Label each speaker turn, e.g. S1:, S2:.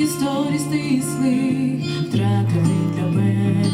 S1: історій стисли втратили тебе.